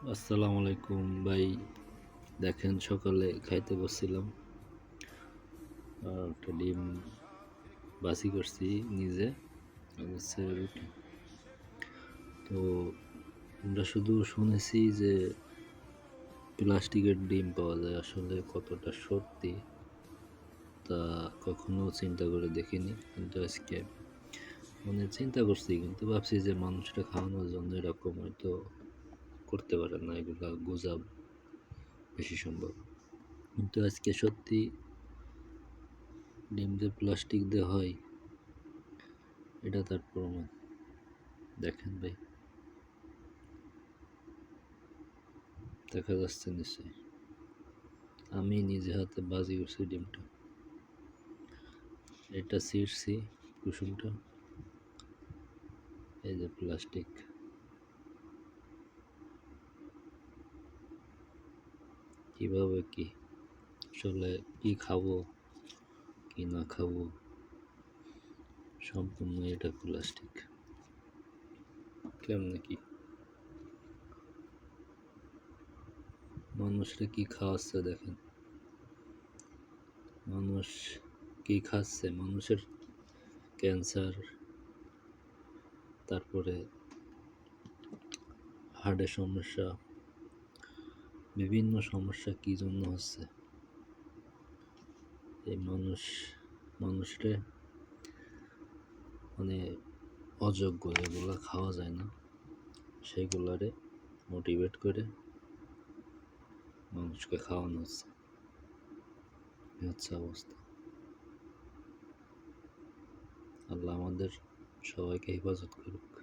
আসসালামু আলাইকুম ভাই। দেখেন সকালে খাইতে বসছিলাম। একটা ডিম বাসি করছি নিজে হচ্ছে রুটি। তো আমরা শুধু শুনেছি যে প্লাস্টিকের ডিম পাওয়া যায় আসলে কতটা সত্যি, তা কখনো চিন্তা করে দেখিনি। কিন্তু আজকে মানে চিন্তা করছি, কিন্তু ভাবছি যে মানুষটা খাওয়ানোর জন্য এরকম হয়তো করতে পারে না, এগুলা গুজাব বেশি সম্ভব। কিন্তু আজকে সত্যি ডিম যে প্লাস্টিক দিয়ে হয়, এটা তার প্রমাণ। দেখেন ভাই। দেখা যাচ্ছে নিশ্চয়ই। আমি নিজে হাতে বাজি করছি ডিমটা। এটা ছিঁড়ছি কুসুমটা। এই যে প্লাস্টিক কীভাবে কি? আসলে কি খাব? কি না খাব? সম্পূর্ণ এটা প্লাস্টিক। কেমনে কি? মানুষরা কি খাওয়াচ্ছে দেখেন? মানুষ কি খাচ্ছে? মানুষের ক্যান্সার, তারপরে হার্টের সমস্যা বিভিন্ন সমস্যা কি জন্য হচ্ছে? এই মানুষ, মানুষরে মানে অযোগ্য যেগুলো খাওয়া যায় না, সেগুলারে মোটিভেট করে মানুষকে খাওয়ানো হচ্ছে। হচ্ছে অবস্থা। আল্লাহ আমাদের সবাইকে হেফাজত করুক।